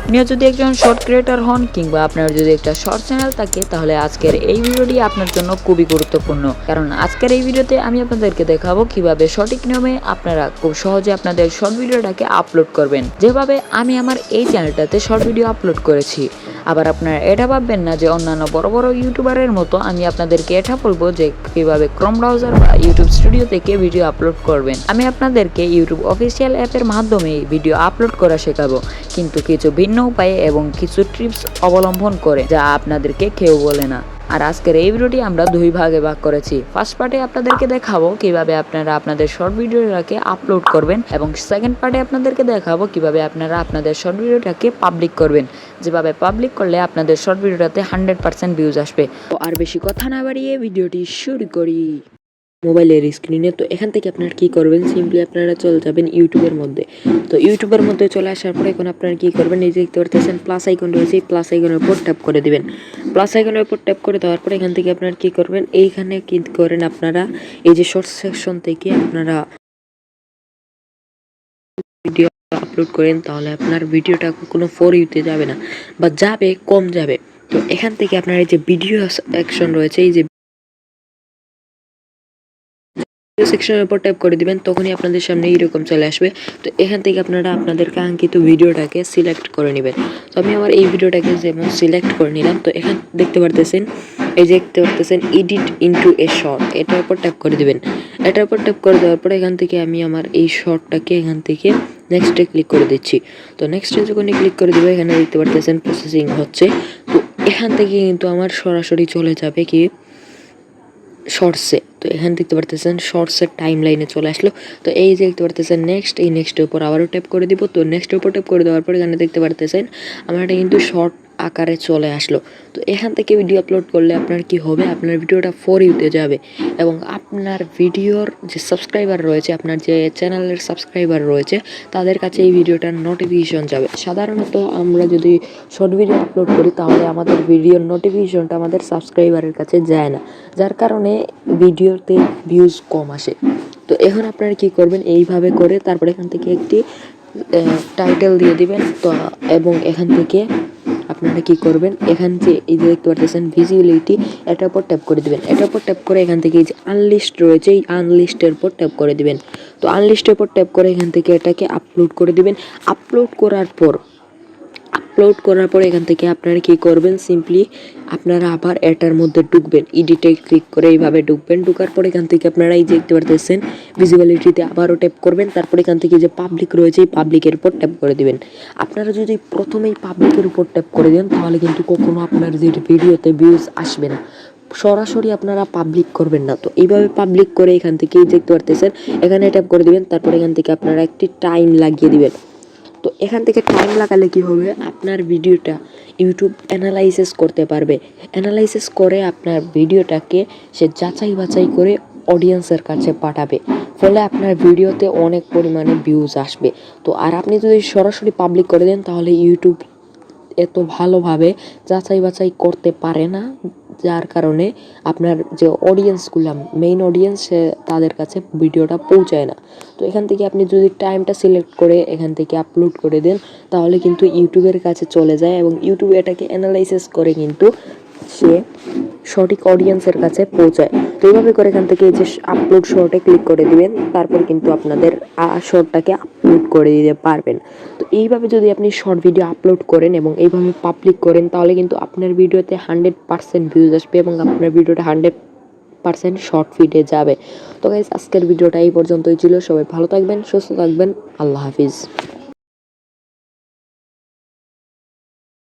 আপনিও যদি একজন শর্ট ক্রিয়েটার হন কিংবা আপনার যদি একটা শর্ট চ্যানেল থাকে, তাহলে আজকের এই ভিডিওটি আপনার জন্য খুবই গুরুত্বপূর্ণ। কারণ আজকের এই ভিডিওতে আমি আপনাদেরকে দেখাবো কীভাবে সঠিক নিয়মে আপনারা খুব সহজে আপনাদের শর্ট ভিডিওটাকে আপলোড করবেন। যেভাবে আমি আমার এই চ্যানেলটাতে শর্ট ভিডিও আপলোড করেছি। আবার আপনারা এটা ভাববেন না যে অন্যান্য বড় বড় ইউটিউবারের মতো আমি আপনাদেরকে এটা বলব যে কীভাবে ক্রম ব্রাউজার বা ইউটিউব স্টুডিও থেকে ভিডিও আপলোড করবেন। আমি আপনাদেরকে ইউটিউব অফিসিয়াল অ্যাপের মাধ্যমে ভিডিও আপলোড করা শেখাবো। কিন্তু কিছু ভিন্ন উপায়ে এবং কিছু ট্রিপস অবলম্বন করে যা আপনাদেরকে কেউ বলে না। আর আজকের এই ভিডিওটি আমরা দুই ভাগে ভাগ করেছি। ফার্স্ট পার্টে আপনাদেরকে দেখাবো কীভাবে আপনারা আপনাদের শর্ট ভিডিওটাকে আপলোড করবেন এবং সেকেন্ড পার্টে আপনাদেরকে দেখাবো কীভাবে আপনারা আপনাদের শর্ট ভিডিওটাকে পাবলিক করবেন। যেভাবে পাবলিক করলে আপনাদের শর্ট ভিডিওটাতে হান্ড্রেড পার্সেন্ট ভিউজ আসবে। আর বেশি কথা না বাড়িয়ে ভিডিওটি শুরু করি। মোবাইলের স্ক্রিনে তো এখান থেকে আপনারা কি করবেন? সিম্পলি আপনারা চলে যাবেন ইউটিউবের মধ্যে। তো ইউটিউবের মধ্যে চলে আসার পরে এখন আপনারা কি করবেন? এই যে দেখতে পারতেছেন প্লাস আইকন রয়েছে। প্লাস আইকনের উপর ট্যাপ করে দিবেন। প্লাস আইকনের উপর ট্যাপ করে দেওয়ার পরে এখান থেকে আপনারা কি করবেন? এইখানে কি করেন আপনারা। এই যে শর্ট সেকশন থেকে আপনারা ভিডিও আপলোড করেন, তাহলে আপনার ভিডিওটা কোনো ফোর ইউতে যাবে না, বা যাবে, কম যাবে। তো এখান থেকে আপনার এই যে ভিডিও সেকশন রয়েছে, এই যে সেকশনের উপর ট্যাপ করে দিবেন, তখনই আপনাদের সামনে এইরকম চলে আসবে। তো এখান থেকে আপনারা আপনাদের কাঙ্ক্ষিত ভিডিওটাকে সিলেক্ট করে নেবেন। তো আমি আমার এই ভিডিওটাকে যেমন সিলেক্ট করে নিলাম, তো এখান দেখতে পারতেছেন, এই যে দেখতে পারতেছেন এডিট ইনটু এ শর্ট এটার উপর ট্যাপ করে দিবেন। এটার উপর ট্যাপ করে দেওয়ার পরে এখান থেকে আমি আমার এই শর্টটাকে এখান থেকে নেক্সটে ক্লিক করে দিচ্ছি। তো নেক্সটে যখনই ক্লিক করে দেবো, এখানে দেখতে পারতেছেন প্রসেসিং হচ্ছে। তো এখান থেকে কিন্তু আমার সরাসরি চলে যাবে কি? শর্টসে তো এখানে দেখতে পারতেছেন শর্টসের টাইম লাইনে চলে আসলো। তো এই যে দেখতে পারতেছেন নেক্সট এই নেক্সটের উপর আবারও ট্যাপ করে দিব। তো নেক্সটের উপর ট্যাপ করে দেওয়ার পর এখানে দেখতে পারতেছেন, আমার এটা কিন্তু শর্ট আকারে চলে আসলো। তো এখান থেকে ভিডিও আপলোড করলে আপনার কি হবে? আপনার ভিডিওটা ফোর ইউতে যাবে। এবং আপনার ভিডিওর যে সাবস্ক্রাইবার রয়েছে, আপনার যে চ্যানেলের সাবস্ক্রাইবার রয়েছে, তাদের কাছে এই ভিডিওটার নোটিফিকেশন যাবে। সাধারণত আমরা যদি শর্ট ভিডিও আপলোড করি, তাহলে আমাদের ভিডিওর নোটিফিকেশনটা আমাদের সাবস্ক্রাইবারের কাছে যায় না। যার কারণে ভিডিওতে ভিউজ কম আসে। তো এখন আপনারা কি করবেন? এইভাবে করে তারপরে এখান থেকে একটি টাইটেল দিয়ে দিবেন। তো, এবং এখান থেকে আপনারা কি করবেন? এখান থেকে এই যে দেখতে পারতেছেন ভিজিবিলিটি এটার উপর ট্যাপ করে দিবেন। এটার উপর ট্যাপ করে এখান থেকে এই যে আনলিস্ট রয়েছে, এই আনলিস্টের উপর ট্যাপ করে দিবেন। তো আনলিস্টের উপর ট্যাপ করে এখান থেকে এটাকে আপলোড করে দিবেন। আপলোড করার পর আপলোড করার পর এখান থেকে আপনারা কি করবেন? সিম্পলি আপনারা আবার এটার মধ্যে ঢুকবেন। এডিটে ক্লিক করে এইভাবে ঢুকবেন। ঢুকার পর এখান থেকে আপনারা এই যে দেখতে পারতেছেন ভিজিবিলিটিতে আবারও ট্যাপ করবেন। তারপর এখান থেকে যে পাবলিক রয়েছে, এই পাবলিকের উপর ট্যাপ করে দিবেন। আপনারা যদি প্রথমেই পাবলিকের উপর ট্যাপ করে দেন, তাহলে কিন্তু কখনো আপনার যে ভিডিওতে ভিউজ আসবে না। সরাসরি আপনারা পাবলিক করবেন না তো। এইভাবে পাবলিক করে এখান থেকে এই যে দেখতে পারতেছেন, এখানে ট্যাপ করে দিবেন। তারপর এখান থেকে আপনারা একটি টাইম লাগিয়ে দিবেন। তো এখান থেকে টাইম লাগালে কি হবে? আপনার ভিডিওটা ইউটিউব অ্যানালাইসিস করতে পারবে। অ্যানালাইসিস করে আপনার ভিডিওটাকে সে যাচাই বাছাই করে অডিয়েন্সের কাছে পাঠাবে। ফলে আপনার ভিডিওতে অনেক পরিমাণে ভিউজ আসবে। তো আর আপনি যদি সরাসরি পাবলিক করে দেন, তাহলে ইউটিউব এত ভালোভাবে যাচাই বাছাই করতে পারে না। যার কারণে আপনার যে অডিয়েন্সগুলো মেইন অডিয়েন্স তাদের কাছে ভিডিওটা পৌঁছায় না। তো এখান থেকে আপনি যদি টাইমটা সিলেক্ট করে এখান থেকে আপলোড করে দেন, তাহলে কিন্তু ইউটিউবের কাছে চলে যায় এবং ইউটিউব এটাকে অ্যানালাইসিস করে কিন্তু সে সঠিক অডিয়েন্সের কাছে পৌঁছায়। তো এইভাবে করে এখান থেকে যে আপলোড শর্টে ক্লিক করে দিবেন, তারপর কিন্তু আপনাদের শর্টটাকে আপলোড করে দিতে পারবেন। এইভাবে যদি আপনি শর্ট ভিডিও আপলোড করেন এবং এইভাবে পাবলিক করেন, তাহলে কিন্তু আপনার ভিডিওতে হান্ড্রেড পার্সেন্ট ভিউজ আসবে এবং আপনার ভিডিওটা হান্ড্রেড পার্সেন্ট শর্ট ফিডে যাবে। তো গাইজ আজকের ভিডিওটা এই পর্যন্তই ছিল। সবাই ভালো থাকবেন, সুস্থ থাকবেন। আল্লাহ হাফিজ।